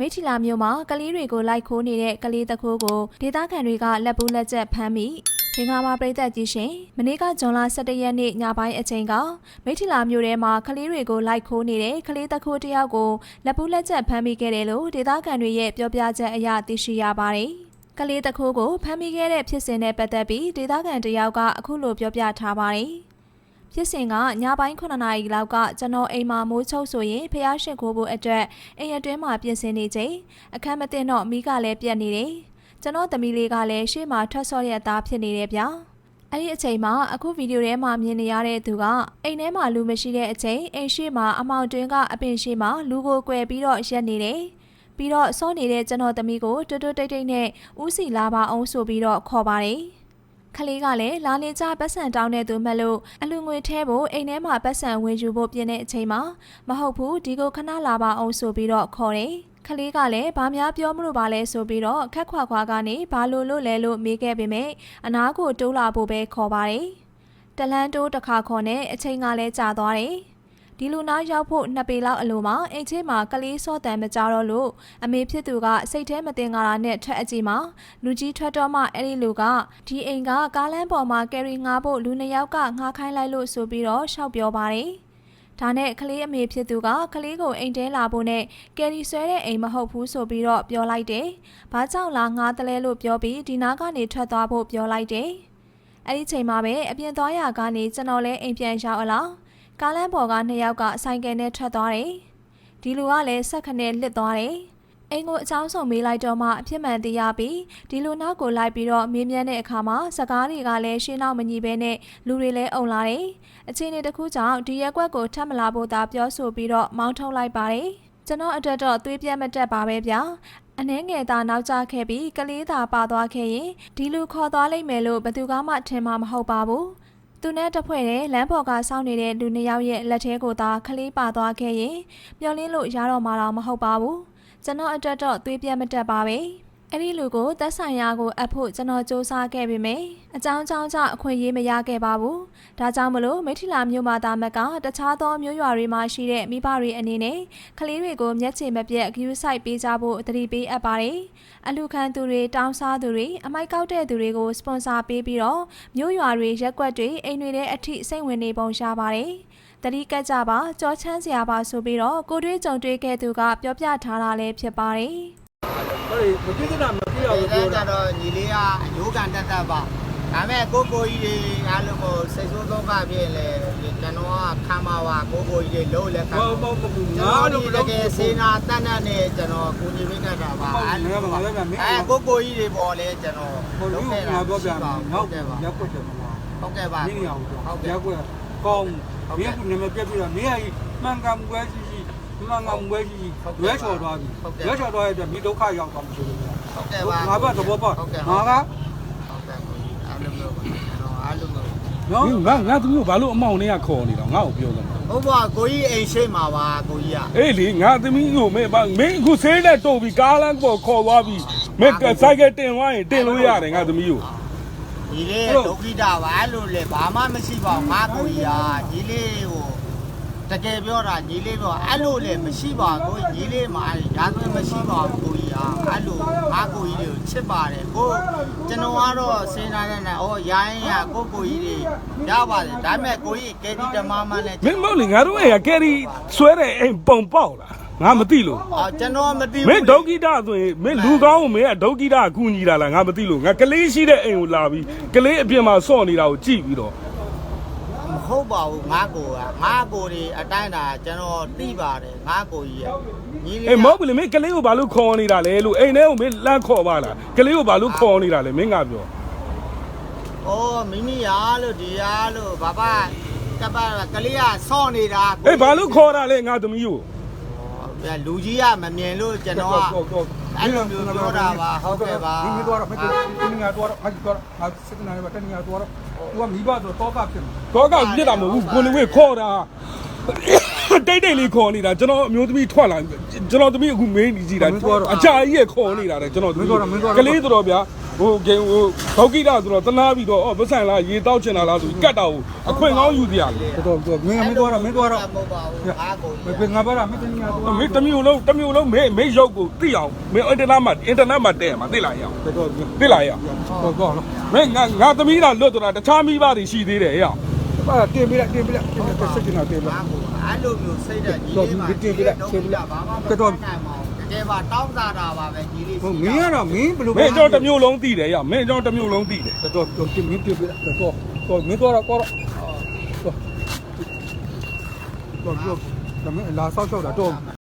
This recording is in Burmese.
မိထီလာမြို့မှာကလေးတွေကိုလိုက်ခိုးနေတဲ့ကလေးတခိုးကိုဒေသခံတွေကလက်ပူးလက်ချက်ဖမ်းမိမင်္ဂလာပါပြည်သက်ကြီးရှင်မနေ့ကဇွန်လ17ရက်နေ့ညပိုင်းအချိန်ကမိထီလာမြို့ထဲမှာကလေးတွေကိုလိုက်ခိုးနေတဲ့ကလေးတခိုးတစ်ယောက်ကိုလက်ပူးလက်ချက်ဖမ်းမိခဲ့တယ်လို့ဒေသခံတွေရဲ့ပြောပြချက်အရသိရှိရပါတယ်ကလေးတခိုးကိုဖမ်းမိခဲ့တဲ့ဖြစ်စဉ်နဲ့ပတ်သက်ပြီးဒေသခံတစ်ယောက်ကအခုလိုပြောပြထားပါတယ် ဖြစ်စဉ်ကညပိုင်း9နာရီလောက်ကကျွန်တော်အိမ်မှာမိုးချုပ်ဆိုရင်ဖះရှိခိုးဖို့အတွက်အိမ်အတွင်းမှာပြင်ဆင်နေချိန်အခန်းမတင်တော့မိကလည်းပြက်နေတယ်။ကျွန်တော်သမီးလေးကလည်းရှေ့မှာထွက်ဆော့ရဲ့သားဖြစ်နေတယ်ဗျာ။အဲ့ဒီအချိန်မှာအခုဗီဒီယိုထဲမှာမြင်နေရတဲ့သူကအိမ်ထဲမှာလူမရှိတဲ့အချိန်အိမ်ရှိမှာအမောင်တွင်းကအပင်ရှိမှာလူကို꿰ပြီးတော့ရက်နေတယ်။ပြီးတော့စောနေတဲ့ကျွန်တော်သမီးကိုတွတ်တွတ်တိတ်တိတ်နဲ့ဦးစီလာပါအောင်ဆိုပြီးတော့ခေါ်ပါတယ်။ ခလေးကလည်းလာနေကြပတ်စံတောင်းတဲ့သူမှတ်လို့အလူငွေထဲဖို့အိမ်ထဲမှာပတ်စံဝင်ယူဖို့ပြင်တဲ့အချိန်မှာမဟုတ်ဘူးဒီကိုခဏလာပါအောင်ဆိုပြီးတော့ခေါ်တယ်။ခလေးကလည်းဘာများပြောမလို့ပါလဲဆိုပြီးတော့ခက်ခွာခွာကနေဘာလို့လို့လဲလို့မေးခဲ့ပေမဲ့အနားကိုတိုးလာဖို့ပဲခေါ်ပါတယ်။တလန်းတိုးတစ်ခါခေါ်နဲ့အချိန်ကလည်းကြာသွားတယ်။ ဒီလူနာရောက်ဖို့နှစ်ပေလောက်အလိုမှာအိမ်ချင်းမှာကလေးစောတန်မကြတော့လို့အမေဖြစ်သူကစိတ်ထဲမတင်ကြတာနဲ့ထွက်အကြည့်မှာလူကြီးထွက်တော့မှအဲ့ဒီလူကဒီအိမ်ကကားလမ်းပေါ်မှာကယ်ရီငါဖို့လူနှစ်ယောက်ကငှားခိုင်းလိုက်လို့ဆိုပြီးတော့ရှောက်ပြောပါတယ်။ဒါနဲ့ကလေးအမေဖြစ်သူကကလေးကိုအိမ်တဲလာဖို့နဲ့ကယ်ရီဆွဲတဲ့အိမ်မဟုတ်ဘူးဆိုပြီးတော့ပြောလိုက်တယ်။ဘာကြောင့်လားငှားတလဲလို့ပြောပြီးဒီနားကနေထွက်သွားဖို့ပြောလိုက်တယ်။အဲ့ဒီချိန်မှာပဲအပြင်သွားရကနေကျွန်တော်လည်းအိမ်ပြန်ရောက်အလား ကားလမ်းပေါ်ကနှစ်ယောက်ကဆိုင်ကယ်နဲ့ထွက်သွားတယ်။ဒီလူကလည်းဆက်ခနဲ့လစ်သွားတယ်။အိမ်ကိုအချောင်းဆောင်မေးလိုက်တော့မှအဖြစ်မှန်သိရပြီးဒီလူနောက်ကိုလိုက်ပြီးတော့မေးမြန်းတဲ့အခါမှာစကားတွေကလည်းရှင်းနောက်မညီဘဲနဲ့လူတွေလည်းအုံလာတယ်။အချိန်တစ်ခုကြောင့်ဒီရက်ကွက်ကိုထပ်မလာဖို့သာပြောဆိုပြီးတော့မောင်းထုတ်လိုက်ပါတယ်။ကျွန်တော်အတွက်တော့သွေးပြတ်မတက်ပါပဲဗျာ။အနှဲငယ်သာနောက်ကျခဲ့ပြီးကလေးသာပါသွားခဲ့ရင်ဒီလူခေါ်သွားလိမ့်မယ်လို့ဘယ်သူမှထင်မှာမဟုတ်ပါဘူး။ သူနဲ့တဖွဲ့တဲ့လမ်းပေါ်ကစောင့်နေတဲ့လူနှစ်ယောက်ရဲ့လက်ထဲကိုသာခလေးပါသွားခဲ့ရင်မျောလင်းလို့ရတော့မှာတော့မဟုတ်ပါဘူးကျွန်တော်အတွက်တော့သွေးပြတ်မတက်ပါပဲ အဲ့ဒီလူကိုသက်ဆိုင်ရာကိုအပ်ဖို့ကျွန်တော်စူးစမ်းခဲ့ပေမယ့်အကြောင်းကြောင့်ကြောင့်အခွင့်အရေးမရခဲ့ပါဘူး။ဒါကြောင့်မလို့မိထီလာမြို့မှာတာမက်ကတခြားသောမြို့ရွာတွေမှာရှိတဲ့မိဘတွေအနေနဲ့ကလေးတွေကိုမျက်ခြေမပြတ်ဂယူးဆိုင်ပေးကြဖို့တတိပေးအပ်ပါတယ်။အလူခံသူတွေတောင်းစားသူတွေအမိုက်ကောက်တဲ့သူတွေကိုစပွန်ဆာပေးပြီးတော့မြို့ရွာတွေရက်ကွက်တွေအိမ်တွေထဲအထိစိတ်ဝင်နေပုံရပါတယ်။တတိကကြပါကြောချမ်းစရာပါဆိုပြီးတော့ကိုတွေးကြုံတွေးခဲ့သူကပြောပြထားတာလည်းဖြစ်ပါတယ်။ ဟုတ်လေမပြည့်စုံတာမပြည့်အောင်ဒီပြောကကြတာတော့ညီလေးကအယိုးကန်တက်တက်ပါဒါမဲ့ကိုကိုကြီးတွေအားလုံးကိုစိတ်ဆိုးဒုက္ခဖြစ်လေကျွန်တော်ကခံပါပါကိုကိုကြီးတွေလုံးလဲခံဘောဘောဘောကျွန်ငါတော်တို့ဒီတကယ်စေနာတတ်တတ်နဲ့ကျွန်တော်ကိုကြီးမိတ်တာပါအဲကိုကိုကြီးတွေပေါ်လဲကျွန်တော်ဘောလုံးလုံးခဲ့ငါတာပြောပြမယ်ဟုနောက်တ်ကဲ့ပါရက်ွက်တယ်မလားဟုတ်ကဲ့ပါနင်းရအောင်ဟုတ်ကဲ့ရက်ွက်ကောင်းမင်းကနမပြက်ပြီးတော့နေရမှန်ကမှုပဲရှိရှိ မှန်ကမှုပဲရှိရှိရွဲချော်သွားပြီရွဲချော်သွားရတဲ့မိဒုက္ခရောက်သွားမှဆိုလို့ဟုတ်ကဲ့ပါငါဘသဘောပေါက်ဟုတ်ကဲ့ငါကဟုတ်ကဲ့ကိုကြီးအားလုံးလို့ကျွန်တော်အားလုံးလို့နော်ငါငါသူမျိုးဘာလို့အမောင်နဲ့ကခေါ်နေတာငါ့ကိုပြောတယ်ဟုတ်ပါကိုကြီးအိမ်ရှိမှာပါကိုကြီးကအေးလေငါသမီးကိုမင်းမင်းအခုဆေးနဲ့တုံပြီးကားလမ်းပေါ်ခေါ်သွားပြီးမင်းဆိုင်ကတင်သွားရင်တင်လို့ရတယ်ငါသမီးကိုဒီလေးဒုက္ခိတာပါအဲ့လိုလေဘာမှမရှိပါဘူးငါကိုကြီးဟာဒီလေးကို တကယ်ပြောတာညီလေးပြောအဲ့လိုလေမရှိပါဘူးညီလေးမှာရာသွင်းမရှိပါဘူးကိုကြီးဟာအဲ့လိုငါကိုကြီးတွေကိုချစ်ပါတယ်ကိုကျွန်တော်ကတော့စေနာနဲ့နဲ့ဩရိုင်းရကိုကိုကြီးတွေရပါတယ်ဒါပေမဲ့ကိုကြီးကယ်ဒီဓမ္မမနဲ့မင်းမောင်လေငါတို့ရဲ့ကယ်ရီဆွဲတဲ့အိမ်ပုံပေါက်လားငါမသိလို့အော်ကျွန်တော်မသိဘူးမင်းဒုက္ခိတဆိုရင်မင်းလူကောင်းကိုမင်းကဒုက္ခိတအကူညီတာလားငါမသိလို့ငါကလေးရှိတဲ့အိမ်ကိုလာပြီးကလေးအပြင်မှာစော့နေတာကိုကြည့်ပြီးတော့မ ဟုတ်ပါဘူးငါကိုကငါကိုတွေအတိုင်းတာကျွန်တော်သိပါတယ်ငါကိုကြီးရဲ့ညီလေးအေးမောက်ပြီလေမင်းကလေးကိုဘာလို့ခေါ်နေတာလဲလို့အိမ်ထဲကိုမင်းလမ်းခေါ်ပါလားကလေးကိုဘာလို့ခေါ်နေတာလဲမင်းကပြော။အော်မိမိရလို့ဒီရလို့ဘာဘာကပ်ပါကလေးကဆော့နေတာအေးဘာလို့ခေါ်တာလဲငါသမီးကိုဗျာ လူကြီးကမမြင်လို့ကျွန်တော်ကအဲ့လိုမျိုးပြောတာပါဟုတ်ကဲ့ပါဒီမျိုးတော့မတူဒီငါတော့အကြီးတော့ငါစစ်နေပါတနည်းတော့သူကမိဘဆိုတော့ကဖြစ်မှာတော့ကောက်ပြစ်တာမဟုတ်ဘူးကိုနေဝေခေါ်တာတိတ်တိတ်လေးခေါ်နေတာကျွန်တော်အမျိုးသမီးထွက်လာကျွန်တော်သမီးအခုမင်းကြီးကြည့်တာအကြာကြီးရခေါ်နေတာတဲ့ကျွန်တော်ကလေးတော်ဗျာ ဟိုဂိမ်းဟိုဒေါကိတာဆိုတော့တနာပြီးတော့အော်ပတ်စံလားရေတောက်ချင်တာလားဆိုပြီးကတ်တာကိုအခွင့်ကောင်းယူကြရလေတော်တော်မင်းမင်းသွားတော့မင်းသွားတော့မဟုတ်ပါဘူးငါကိုမင်းငါပါတာမင်းတနည်းသွားမင်းတစ်မျိုးလုံးတစ်မျိုးလုံးမေးမေးရုပ်ကိုသိအောင်မင်းအင်တာနက်မှာအင်တာနက်မှာတဲ့မှာသိလာရအောင်တော်တော်သိလာရအောင်တော်တော်နော်မင်းငါငါသမီးလာလွတ်တော့တာတခြားမိဘတွေရှိသေးတယ်ဟဲ့အောင်ပါတင်ပြလိုက်တင်ပြလိုက်တင်ပြဆက်ချင်တာတင်ပြငါကိုအဲ့လိုမျိုးစိတ်ဓာတ်ကြီးလေးပါဘာမှမနိုင်ပါဘူးတ ကယ်ပါတောင်းစားတာပါပဲကြီးလေးဟိုမင်းကတော့မင်းဘယ်လိုမင်းကျွန်တော်တစ်မျိုးလုံးသိတယ်ဟဲ့မင်းကျွန်တော်တစ်မျိုးလုံးသိတယ်တော်တော်တော်တင်မင်းတင်ပြလိုက်တော်တော်မင်းသွားတော့ကောတော့တော်တော်ဒါမင်းလာဆောက်ချောက်တာတော့